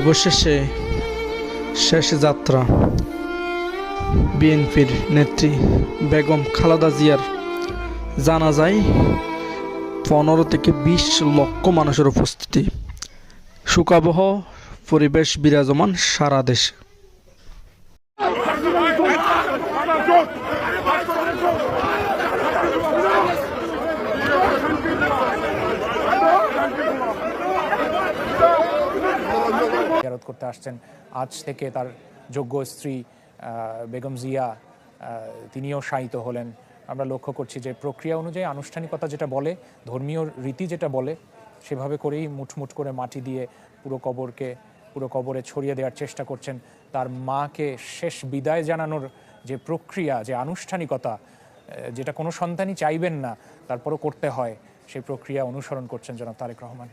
অবশেষে শেষ যাত্রা। বিএনপির নেত্রী বেগম খালেদা জিয়ার জানা যায় পনেরো থেকে বিশ লক্ষ মানুষের উপস্থিতি। সুকাবহ পরিবেশ বিরাজমান সারা দেশে জিয়ারত করতে আসছেন। আজ থেকে তার যোগ্য স্ত্রী বেগম জিয়া তিনিও শায়িত হলেন। আমরা লক্ষ্য করছি যে প্রক্রিয়া অনুযায়ী আনুষ্ঠানিকতা যেটা বলে, ধর্মীয় রীতি যেটা বলে, সেভাবে করেই মুঠমুঠ করে মাটি দিয়ে পুরো কবরকে, পুরো কবরে ছড়িয়ে দেওয়ার চেষ্টা করছেন। তার মাকে শেষ বিদায় জানানোর যে প্রক্রিয়া, যে আনুষ্ঠানিকতা যেটা কোনো সন্তানই চাইবেন না, তারপরও করতে হয়, সেই প্রক্রিয়া অনুসরণ করছেন জনাব তারেক রহমান।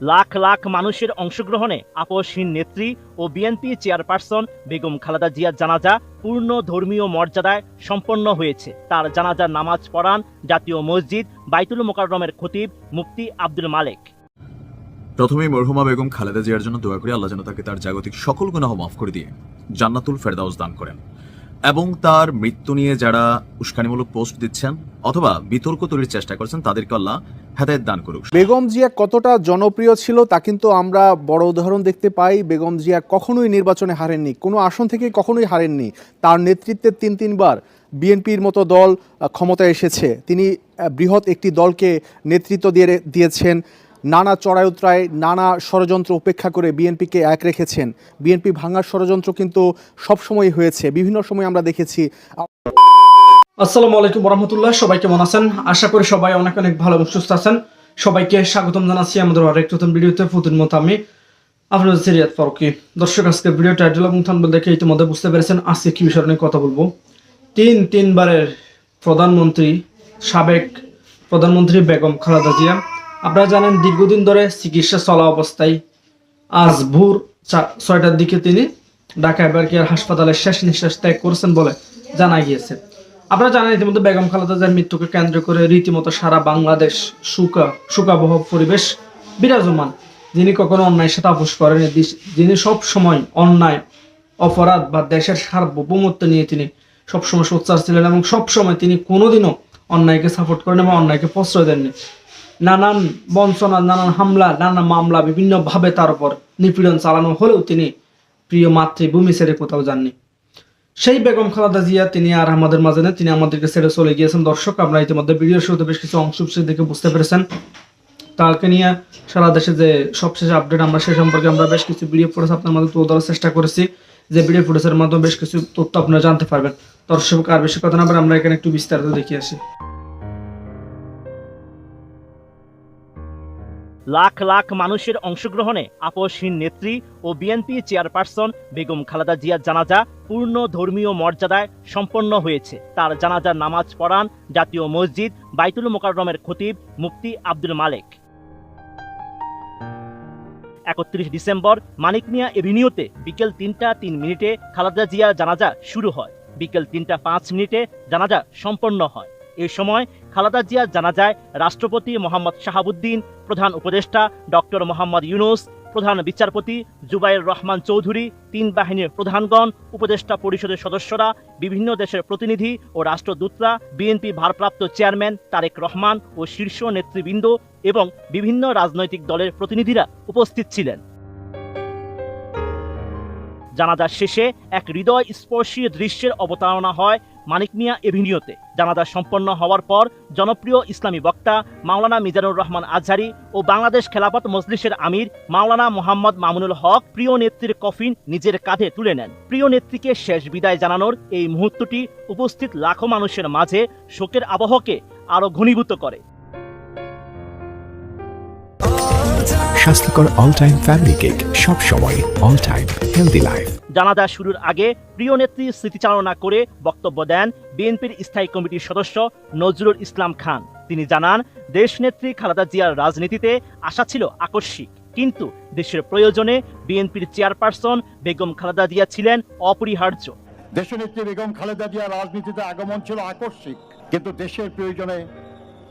লাখ লাখ মানুষের অংশগ্রহণে আপসহীন নেত্রী ও বিএনপি চেয়ারপারসন বেগম খালেদা জিয়ার জানাজা পূর্ণ ধর্মীয় মর্যাদায় সম্পন্ন হয়েছে। তার জানাজার নামাজ পড়ান জাতীয় মসজিদ বাইতুল মোকাররমের খতিব মুফতি আব্দুল মালেক। প্রথমেই মরহুমা বেগম খালেদা জিয়ার জন্য দোয়া করে, আল্লাহ যেন তাকে তার জাগতিক সকল গুনাহ মাফ করে দিয়ে জান্নাতুল ফেরদাউস দান করেন। এবং তার মৃত্যু নিয়ে যারা উস্কানিমূলক পোস্ট দিচ্ছেন অথবা বিতর্ক তৈরির চেষ্টা করছেন, তাদেরকে আল্লাহ হেদায়ত দান করুক। বেগম জিয়া কতটা জনপ্রিয় ছিল তা কিন্তু আমরা বড় উদাহরণ দেখতে পাই। বেগম জিয়া কখনোই নির্বাচনে হারেননি, কোনো আসন থেকে কখনোই হারেননি। তার নেতৃত্বে তিন, তিনবার বিএনপির মতো দল ক্ষমতায় এসেছে। তিনি বৃহৎ একটি দলকে নেতৃত্ব দিয়ে দিয়েছেন। নানা চড়াই নানা ষড়যন্ত্র উপেক্ষা করে বিএনপিকে এক রেখেছেন। বিএনপি ভাঙার ষড়যন্ত্র কিন্তু সবসময় হয়েছে। বিভিন্ন সময় আমরা দেখেছি আসসালামু আলাইকুম রহমতুল্লাহ সবাই কেমন আছেন? আশা করি সবাই অনেক অনেক ভালো এবং সুস্থ আছেন। সবাইকে স্বাগতম জানাচ্ছি আমাদের আরেক নতুন ভিডিওতে প্রতিদিন মতো আমি আপনাদের সিরিয়াত ফারুকি। দর্শক আজকে ভিডিও টাইটেল এবং থাম্বনেল দেখে ইতিমধ্যে বুঝতে পেরেছেন আজকে কি বিষয় নিয়ে কথা বলব। তিন, তিনবারের প্রধানমন্ত্রী, সাবেক প্রধানমন্ত্রী বেগম খালেদা জিয়া। আপনারা জানেন দীর্ঘদিন ধরে চিকিৎসা চলা অবস্থায় আজ ভোর ছয়টার দিকে তিনি ঢাকা এবারকিয়ার হাসপাতালে শেষ নিঃশ্বাস ত্যাগ করেছেন বলে জানা গিয়েছে। আপনারা জানেন ইতিমধ্যে বেগম খালেদা জিয়ার মৃত্যুকে কেন্দ্র করে রীতিমতো সারা বাংলাদেশ সুকা সুকাবহ পরিবেশ বিরাজমান। যিনি কখনো অন্যায় সাথে আপোষ করেন যিনি সব সময় অন্যায়, অপরাধ বা দেশের সার্বভৌমত্ব নিয়ে তিনি সবসময় সোচ্চার ছিলেন এবং সবসময় তিনি কোনোদিনও অন্যায়কে সাপোর্ট করেন এবং অন্যায়কে প্রশ্রয় দেননি। নানান বঞ্চনা, নানান হামলা, নানান মামলা বিভিন্নভাবে তার উপর নিপীড়ন চালানো হলেও তিনি প্রিয় মাতৃভূমি ছেড়ে কোথাও যাননি। সেই বেগম খালেদা জিয়া, তিনি আর আমাদের মাঝে নেই, তিনি আমাদেরকে ছেড়ে চলে গিয়েছেন। দর্শক আমরা ইতিমধ্যে ভিডিওর শুরুতে বেশ কিছু অংশ দেখে বুঝতে পেরেছেন। তাকে নিয়ে সারা দেশে যে সবশেষ আপডেট আমরা, সে সম্পর্কে আমরা বেশ কিছু ভিডিও ফুটেজ আপনার মাঝে তুলে ধরার চেষ্টা করেছি। যে ভিডিও ফুটেজের মাধ্যমে বেশ কিছু তথ্য আপনারা জানতে পারবেন। দর্শক, আর বেশি কথা না আমরা এখানে একটু বিস্তারিত দেখিয়ে আসি। লাখ লাখ মানুষের অংশগ্রহণে আপসহীন নেত্রী ও বিএনপি চেয়ারপারসন বেগম খালেদা জিয়ার জানাজা পূর্ণ ধর্মীয় মর্যাদায় সম্পন্ন হয়েছে। তার জানাজার নামাজ পড়ান জাতীয় মসজিদ বাইতুল মোকাররমের খতিব মুফতি আব্দুল মালেক। একত্রিশ ডিসেম্বর মানিক মিয়া এভিনিউতে বিকেল তিনটা তিন মিনিটে খালেদা জিয়ার জানাজা শুরু হয়। বিকেল তিনটা পাঁচ মিনিটে জানাজা সম্পন্ন হয়। এ সময় খালেদা জিয়ার জানাজায় রাষ্ট্রপতি মোহাম্মদ শাহাবুদ্দিন, প্রধান উপদেষ্টা ডক্টর মোহাম্মদ ইউনুস, প্রধান বিচারপতি জুবাইর রহমান চৌধুরী, তিন বাহিনীর প্রধানগণ, উপদেষ্টা পরিষদের সদস্যরা, বিভিন্ন দেশের প্রতিনিধি ও রাষ্ট্রদূতরা, বিএনপি ভারপ্রাপ্ত চেয়ারম্যান তারেক রহমান ও শীর্ষ নেতৃবৃন্দ এবং বিভিন্ন রাজনৈতিক দলের প্রতিনিধিরা উপস্থিত ছিলেন। জানাজার শেষে এক হৃদয় স্পর্শী দৃশ্যের অবতারণা হয় মানিক মিয়া এভিনিউতে। জানাজা সম্পন্ন হওয়ার পর জনপ্রিয় ইসলামী বক্তা মাওলানা মিজানুর রহমান আজহারি ও বাংলাদেশ খেলাফত মজলিসের আমির মাওলানা মোহাম্মদ মামুনুল হক প্রিয় নেত্রীর কফিন নিজের কাঁধে তুলে নেন। প্রিয় নেত্রীকে শেষ বিদায় জানানোর এই মুহূর্তটি উপস্থিত লাখো মানুষের মাঝে শোকের আবহকে আরও ঘনীভূত করে। স্বাস্থ্যকর অল টাইম ফ্যামিলি কেক সব সময় অল টাইম হেলদি লাইফ জানাজা শুরুর আগে প্রিয় নেত্রী স্মৃতিচারণা করে বক্তব্য দেন বিএনপির স্থায়ী কমিটির সদস্য নজরুল ইসলাম খান। তিনি জানান দেশনেত্রী খালেদা জিয়ার রাজনীতিতে আশা ছিল আকস্মিক কিন্তু দেশের প্রয়োজনে বিএনপির চেয়ারপারসন বেগম খালেদা জিয়া ছিলেন অপরিহার্য। দেশনেত্রী বেগম খালেদা জিয়ার রাজনীতিতে আগমন ছিল আকস্মিক কিন্তু দেশের প্রয়োজনে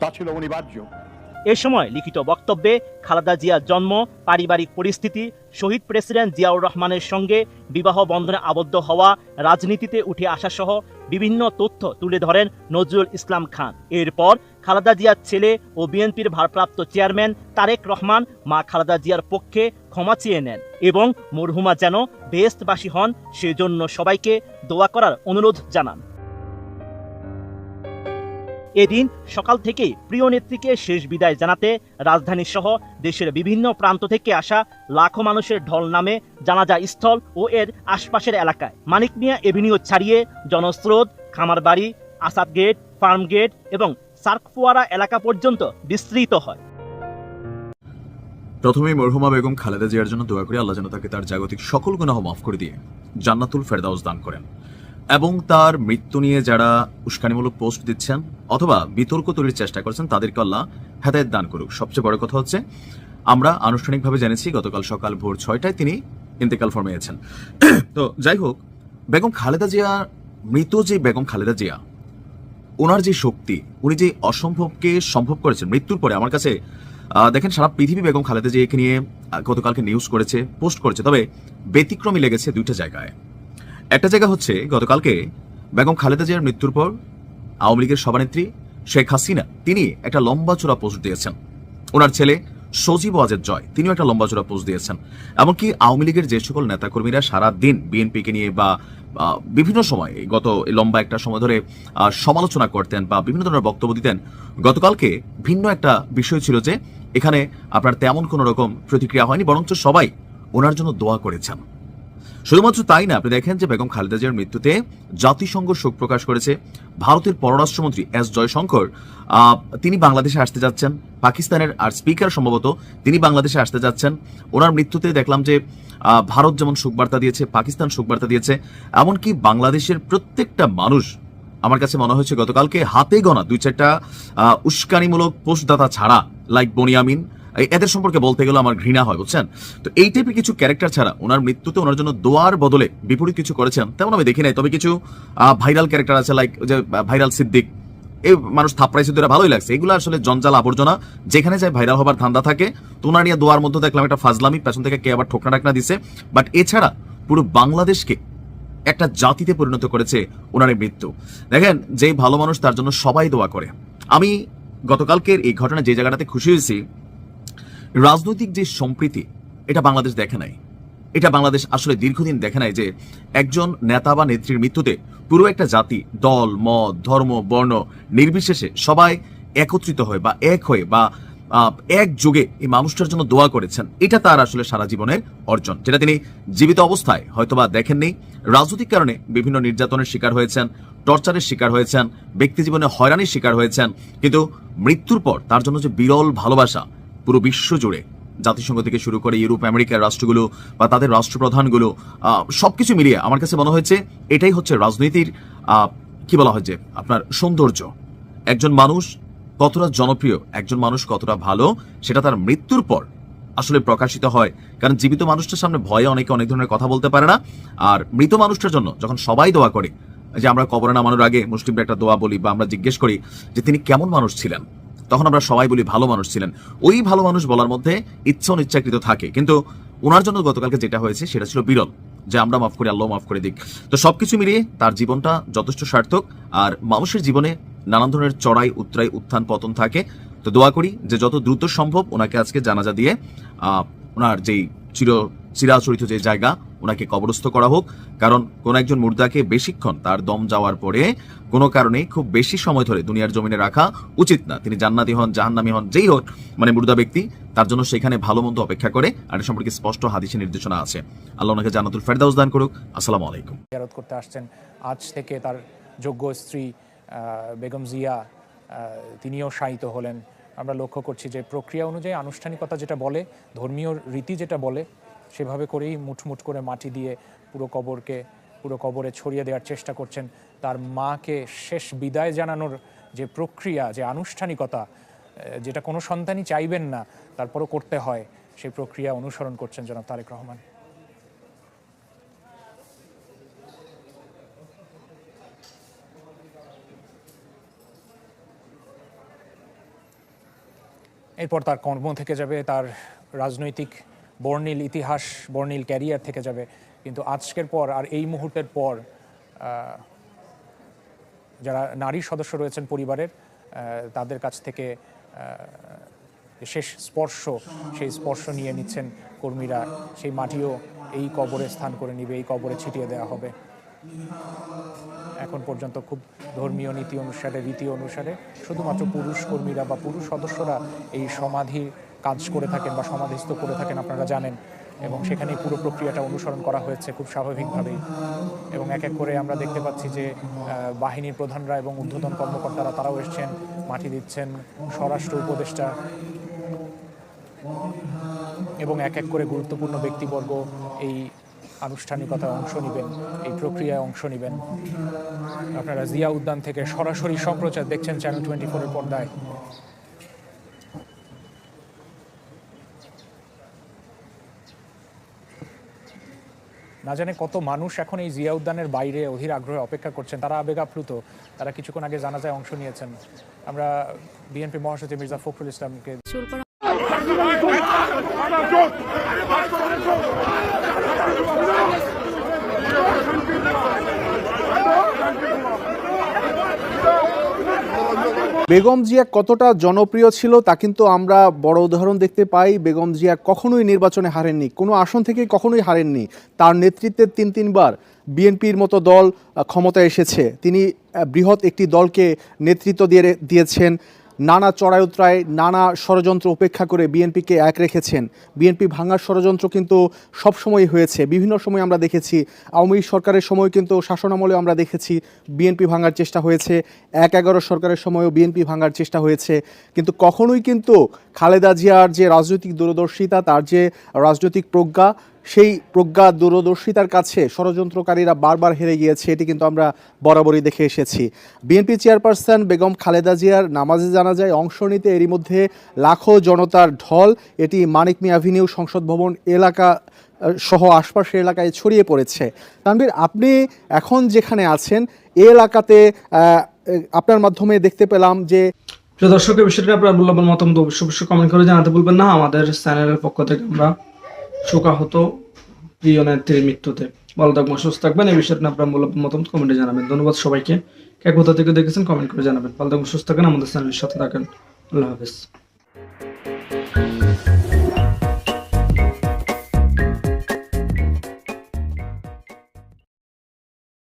তা ছিল অনিবার্য। এ সময় লিখিত বক্তব্যে খালেদা জিয়ার জন্ম, পারিবারিক পরিস্থিতি, শহীদ প্রেসিডেন্ট জিয়াউর রহমানের সঙ্গে বিবাহ বন্ধনে আবদ্ধ হওয়া, রাজনীতিতে উঠে আসা সহ বিভিন্ন তথ্য তুলে ধরেন নজরুল ইসলাম খান। এরপর খালেদা জিয়ার ছেলে ও বিএনপির ভারপ্রাপ্ত চেয়ারম্যান তারেক রহমান মা খালেদা জিয়ার পক্ষে ক্ষমা চেয়ে নেন এবং মরহুমা যেন বেহেস্তবাসী হন, সেজন্য সবাইকে দোয়া করার অনুরোধ জানান। এদিন সকাল থেকেই প্রিয় নেত্রীকে শেষ বিদায় জানাতে রাজধানী সহ দেশের বিভিন্ন প্রান্ত থেকে আসা লাখো মানুষের ঢল নামে জানাজা স্থল ও এর আশপাশের এলাকায়। মানিক মিয়া এভিনিউ ছাড়িয়ে জনস্রোত, Khamarbari, Asad gate, farm gate এবং সার্কফুয়ারা এলাকা পর্যন্ত বিস্তৃত হয়। প্রথমেই মরহুমা বেগম খালেদা জিয়ার জন্য দোয়া করে আল্লাহ যেন তাকে তার জাগতিক সকল গুনাহ মাফ করে দিয়ে জান্নাতুল ফেরদাউস দান করেন। এবং তার মৃত্যু নিয়ে যারা উস্কানিমূলক পোস্ট দিচ্ছেন অথবা বিতর্ক তৈরির চেষ্টা করছেন, তাদেরকে আল্লাহ হেদায়ত দান করুক। সবচেয়ে বড় কথা হচ্ছে, আমরা আনুষ্ঠানিকভাবে জেনেছি, গতকাল সকাল ভোর ছয়টায় তিনি ইন্তেকাল ফরমিয়েছেন তো যাই হোক, বেগম খালেদা জিয়া মৃত যে বেগম খালেদা জিয়া, ওনার যে শক্তি, উনি যে অসম্ভবকে সম্ভব করেছেন, মৃত্যুর পরে আমার কাছে দেখেন সারা পৃথিবী বেগম খালেদা জিয়াকে নিয়ে গতকালকে নিউজ করেছে পোস্ট করেছে, তবে ব্যতিক্রমী লেগেছে দুইটা জায়গায়। একটা জায়গা হচ্ছে গতকালকে বেগম খালেদা জিয়ার মৃত্যুর পর আওয়ামী লীগের সভানেত্রী শেখ হাসিনা, তিনি একটা লম্বা চূড়া পোস্ট দিয়েছেন। ওনার ছেলে সজীব ওয়াজেদ জয়, তিনিও একটা লম্বা চূড়া পোস্ট দিয়েছেন। এমনকি আওয়ামী লীগের যে সকল নেতাকর্মীরা সারা দিন বিএনপিকে নিয়ে বা বিভিন্ন সময় গত লম্বা একটা সময় ধরে সমালোচনা করতেন বা বিভিন্ন ধরনের বক্তব্য দিতেন, গতকালকে ভিন্ন একটা বিষয় ছিল যে, এখানে আপনার তেমন কোনো রকম প্রতিক্রিয়া হয়নি, বরঞ্চ সবাই ওনার জন্য দোয়া করেছেন। শুধুমাত্র তাই না, আপনি দেখেন যে বেগম খালেদা জিয়ার মৃত্যুতে জাতিসংঘ শোক প্রকাশ করেছে। ভারতের পররাষ্ট্রমন্ত্রী এস জয়শঙ্কর তিনি বাংলাদেশে আসতে যাচ্ছেন। পাকিস্তানের আর স্পিকার সম্ভবত তিনি বাংলাদেশে আসতে যাচ্ছেন। ওনার মৃত্যুতে দেখলাম যে ভারত যেমন শোকবার্তা দিয়েছে, পাকিস্তান শোকবার্তা দিয়েছে, এমনকি বাংলাদেশের প্রত্যেকটা মানুষ, আমার কাছে মনে হয়েছে গতকালকে হাতে গোনা দুই চারটা উস্কানিমূলক পোস্টদাতা ছাড়া লাইক বনিয়ামিন এদের সম্পর্কে বলতে গেলে আমার ঘৃণা হয়, বুঝছেন? তো এই টাইপের কিছু ক্যারেক্টার ছাড়া ওনার মৃত্যুতে ওনার জন্য দোয়ার বদলে বিপরীত কিছু করেছেন, তেমন আমি দেখি নাই। তবে কিছু ভাইরাল ক্যারেক্টার আছে লাইক যে ভাইরাল সিদ্দিক, এই মানুষ থাপড়াইছে দুটা ভালোই লাগছে। এগুলো আসলে জঞ্জাল আবর্জনা, যেখানে যায় ভাইরাল হবার ধান্দা থাকে। তো ওনার নিয়ে দোয়ার মধ্যে দেখলাম একটা ফাজলামি, পেছন থেকে কে আবার ঠোকনা টাকনা দিছে। বাট এছাড়া পুরো বাংলাদেশকে একটা জাতিতে পরিণত করেছে ওনার মৃত্যু। দেখেন যে ভালো মানুষ তার জন্য সবাই দোয়া করে। আমি গতকালকের এই ঘটনা যে জায়গাটাতে খুশি হয়েছি রাজনৈতিক যে সম্প্রীতি, এটা বাংলাদেশ দেখে নাই। এটা বাংলাদেশ আসলে দীর্ঘদিন দেখে নাই যে একজন নেতা বা নেত্রীর মৃত্যুতে পুরো একটা জাতি, দল, মত, ধর্ম, বর্ণ নির্বিশেষে সবাই একত্রিত হয়ে বা এক হয়ে বা এক যুগে এই মানুষটার জন্য দোয়া করেছেন। এটা তার আসলে সারা জীবনের অর্জন। যেটা তিনি জীবিত অবস্থায় হয়তোবা দেখেননি। রাজনৈতিক কারণে বিভিন্ন নির্যাতনের শিকার হয়েছেন, টর্চারের শিকার হয়েছেন, ব্যক্তি জীবনে হয়রানির শিকার হয়েছেন। কিন্তু মৃত্যুর পর তার জন্য যে বিরল ভালোবাসা পুরো বিশ্ব জুড়ে জাতিসংঘ থেকে শুরু করে ইউরোপ আমেরিকার রাষ্ট্রগুলো বা তাদের রাষ্ট্রপ্রধানগুলো আহ, সবকিছু মিলিয়ে আমার কাছে মনে হয়েছে এটাই হচ্ছে রাজনীতির কি বলা হয় যে আপনার সৌন্দর্য। একজন মানুষ কতটা জনপ্রিয় একজন মানুষ কতটা ভালো সেটা তার মৃত্যুর পর আসলে প্রকাশিত হয়। কারণ জীবিত মানুষটার সামনে ভয়ে অনেকে অনেক ধরনের কথা বলতে পারে না। আর মৃত মানুষটার জন্য যখন সবাই দোয়া করে যে আমরা কবরে নামানোর আগে মুসলিমরা একটা দোয়া বলি বা আমরা জিজ্ঞেস করি যে তিনি কেমন মানুষ ছিলেন? তখন আমরা সবাই বলি ভালো মানুষ ছিলেন। ওই ভালো মানুষ বলার মধ্যে ইচ্ছা অনিচ্ছাকৃত থাকে। কিন্তু ওনার জন্য গতকালকে যেটা হয়েছে, সেটা ছিল বিরল, যে আমরা মাফ করি, আল্লাহ মাফ করে দিক। তো সবকিছু মিলিয়ে তার জীবনটা যথেষ্ট সার্থক। আর মানুষের জীবনে নানান ধরনের চড়াই উত্তরাই উত্থান, পতন থাকে। তো দোয়া করি যে যত দ্রুত সম্ভব ওনাকে আজকে জানাজা দিয়ে ওনার যেই চির চিরাচরিত যে জায়গা ওনাকে কবরস্থ করা হোক, কারণ কোন একজন মুর্দাকে বেশিক্ষণ তার দম যাওয়ার পরে কোনো কারণে খুব বেশি সময় ধরে দুনিয়ার জমিনে রাখা উচিত না। তিনি জান্নাতি হন, জাহান্নামি হন, যেই হোক মানে মুর্দা ব্যক্তি, তার জন্য সেখানে ভালো মন্দ অপেক্ষা করে, আর সম্পর্কে স্পষ্ট হাদিসে নির্দেশনা আছে। আল্লাহ ওনাকে জান্নাতুল ফেরদাউস দান করুক। আসসালামু আলাইকুম। জিয়ারত করতে আসছেন। আজ থেকে তার যোগ্য স্ত্রী বেগম জিয়া তিনিও শায়িত হলেন। আমরা লক্ষ্য করছি যে প্রক্রিয়া অনুযায়ী আনুষ্ঠানিকতা যেটা বলে, ধর্মীয় রীতি যেটা বলে সেভাবে করেই মুঠমুঠ করে মাটি দিয়ে পুরো কবরকে, পুরো কবরে ছড়িয়ে দেওয়ার চেষ্টা করছেন। তার মাকে শেষ বিদায় জানানোর যে প্রক্রিয়া, যে আনুষ্ঠানিকতা যেটা কোনো সন্তানই চাইবেন না, তারপরও করতে হয়, সেই প্রক্রিয়া অনুসরণ করছেন জনাব তারেক রহমান। এরপর তার কর্ম থেকে যাবে, তার রাজনৈতিক বর্ণিল ইতিহাস, বর্ণিল ক্যারিয়ার থেকে যাবে। কিন্তু আজকের পর আর এই মুহূর্তের পর যারা নারী সদস্য রয়েছেন পরিবারের তাদের কাছ থেকে শেষ স্পর্শ, সেই স্পর্শ নিয়ে নিচ্ছেন কর্মীরা। সেই মাটিও এই কবরে স্থান করে নিবে, এই কবরে ছিটিয়ে দেওয়া হবে। এখন পর্যন্ত খুব ধর্মীয় নীতি অনুসারে, রীতি অনুসারে শুধুমাত্র পুরুষ কর্মীরা বা পুরুষ সদস্যরা এই সমাধি কাজ করে থাকেন বা সমাধিস্থ করে থাকেন, আপনারা জানেন। এবং সেখানে পুরো প্রক্রিয়াটা অনুসরণ করা হয়েছে খুব স্বাভাবিকভাবেই। এবং এক এক করে আমরা দেখতে পাচ্ছি যে বাহিনীর প্রধানরা এবং ঊর্ধ্বতন কর্মকর্তারা তারাও এসছেন, মাটি দিচ্ছেন, স্বরাষ্ট্র উপদেষ্টা এবং এক এক করে গুরুত্বপূর্ণ ব্যক্তিবর্গ এই আনুষ্ঠানিকতায় অংশ নেবেন, এই প্রক্রিয়ায় অংশ নেবেন। আপনারা জিয়া উদ্যান থেকে সরাসরি সম্প্রচার দেখছেন চ্যানেল টোয়েন্টি ফোরের পর্দায়। না জানে কত মানুষ এখন এই জিয়া উদ্যানের বাইরে অধীর আগ্রহে অপেক্ষা করছেন। তারা আবেগ আপ্লুত। তারা কিছুক্ষণ আগে জানাজায় অংশ নিয়েছেন। আমরা বিএনপি মহাসচিব মির্জা ফখরুল ইসলামকে বেগম জিয়া কতটা জনপ্রিয় ছিল তা কিন্তু আমরা বড় উদাহরণ দেখতে পাই। বেগম জিয়া কখনোই নির্বাচনে হারেননি, কোনো আসন থেকে কখনোই হারেননি। তার নেতৃত্বে তিন তিনবার বিএনপির মতো দল ক্ষমতায় এসেছে। তিনি বৃহৎ একটি দলকে নেতৃত্ব দিয়ে দিয়েছেন। নানা চড়াই উতরায় নানা ষড়যন্ত্র উপেক্ষা করে বিএনপিকে এক রেখেছেন। বিএনপি ভাঙার ষড়যন্ত্র কিন্তু সবসময় হয়েছে। বিভিন্ন সময় আমরা দেখেছি, আওয়ামী সরকারের সময় কিন্তু শাসনামলে আমরা দেখেছি, বিএনপি ভাঙার চেষ্টা হয়েছে। এক এগারো সরকারের সময়ও বিএনপি ভাঙার চেষ্টা হয়েছে। কিন্তু কখনোই কিন্তু খালেদা জিয়ার যে রাজনৈতিক দূরদর্শিতা, তার যে রাজনৈতিক প্রজ্ঞা সেই প্রজ্ঞা দূরদর্শিতার কাছে ষড়যন্ত্রকারীরা বারবার হেরে গিয়েছে, এটি কিন্তু আমরা বরাবরই দেখে এসেছি। বিএনপি চেয়ারপারসন বেগম খালেদা জিয়ার নামাজে জানা যায় অংশ নিতে এরই মধ্যে লাখো জনতার ঢল, এটি মানিক মিয়া অ্যাভিনিউ সংসদ ভবন এলাকা, সহ আশপাশের এলাকায় ছড়িয়ে পড়েছে। তানভীর, আপনি এখন যেখানে আছেন এই এলাকাতে আপনার মাধ্যমে দেখতে পেলাম যে প্রিয় দর্শকের বিষয়টি আপনার মূল্যবান মতামত অবশ্যই অবশ্যই কমেন্ট করে জানাতে ভুলবেন না। আমাদের চ্যানেলের পক্ষ থেকে আমরা শোকাহত প্রিয় নেত্রীর মৃত্যুতে। ভালো থাকবেন, সুস্থ থাকবেন। এই বিষয়টি আপনার মূল্যবান মতামত কমেন্টে জানাবেন। ধন্যবাদ সবাইকে। কে কোথা থেকে দেখেছেন কমেন্ট করে জানাবেন। ভালো থাকবেন, সুস্থ থাকেন আমাদের চ্যানেলের সাথে থাকেন। আল্লাহ হাফেজ।